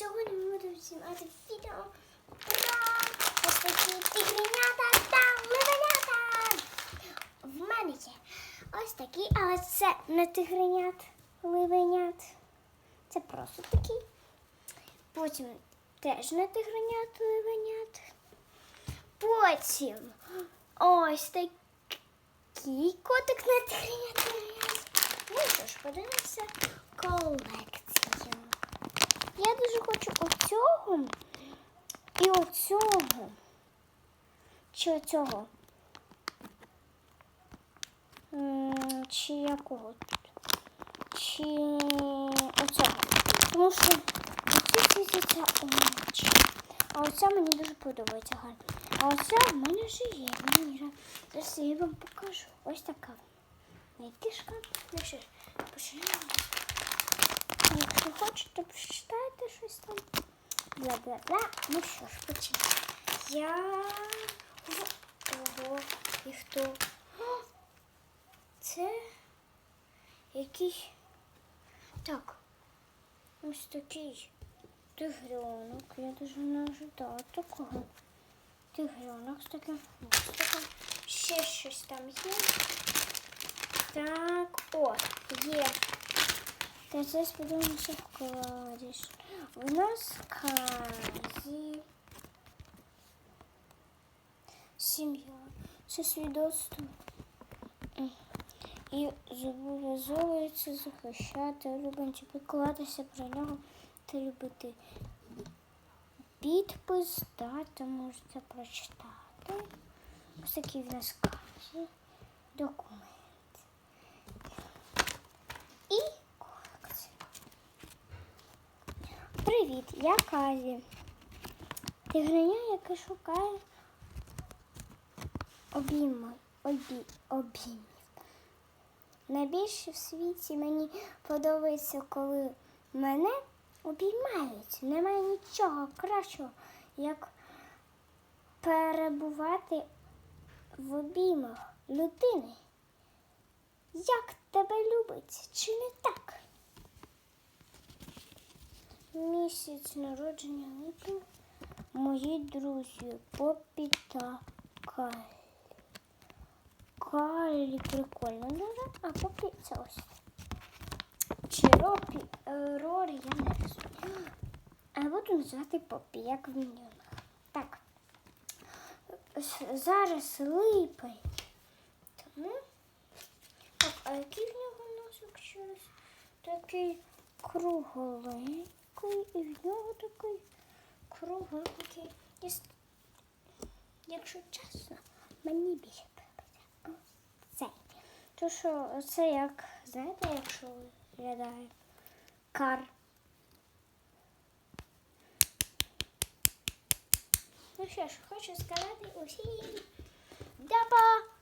Сьогодні ми будемо знімати відео про ось такі тигренята та левенята. В мене є ось такі, але це не тигренят, ливенят. Це просто такі. Потім теж не тигренят, ливенят. Потім ось такий котик на тигренят, ливенят. Ну що ж, подивимося колект. Дуже хочу оцього і оцього. Чи оцього? Чи якого? Чи оцього? Тому що оці світяться очі. А оця мені дуже подобається гарно. А оця в мене вже є. Мені зараз я вам покажу. Ось така. Найтишка. Ну що ж, почнемо. Якщо хочете, прочитайте щось там. Бла-бла-бла. Ну що ж, почнемо. Я. Ого, і хто? Це якийсь. Так. Ось такий тигренок. Я дуже не ожидала такого. Тигренок з таким хвостиком. Ще щось там є. Так, о. Та зараз подивимося вкладиш. У нас казі. Сім'я. Це свідоцтво. І зобов'язовується захищати улюбленців, піклуватися про нього та любити. Підпис, дата можете прочитати. Ось такий в нас казі. Документ. І Привіт, я Казі. Тигриня, яка шукає обійма, обі, обіймів. Найбільше в світі мені подобається, коли мене обіймають. Немає нічого кращого, як перебувати в обіймах людини. Як тебе любить, чи не так? Місяць народження липня мої друзі Попі та Кайлі. Кайлі прикольно, дуже, а Попі це ось. Чи Ропі, е, Рорі, я не розумію. А буду називати Попі, як в міньйонах. Так. Зараз липень. Тому. Так, а який в нього носик щось? Такий кругленький, і в нього такий кругленький. Якщо чесно, мені більше подобається. Цей. То що це як, знаєте, якщо виглядає кар. Ну що ж, хочу сказати усім. Дапа!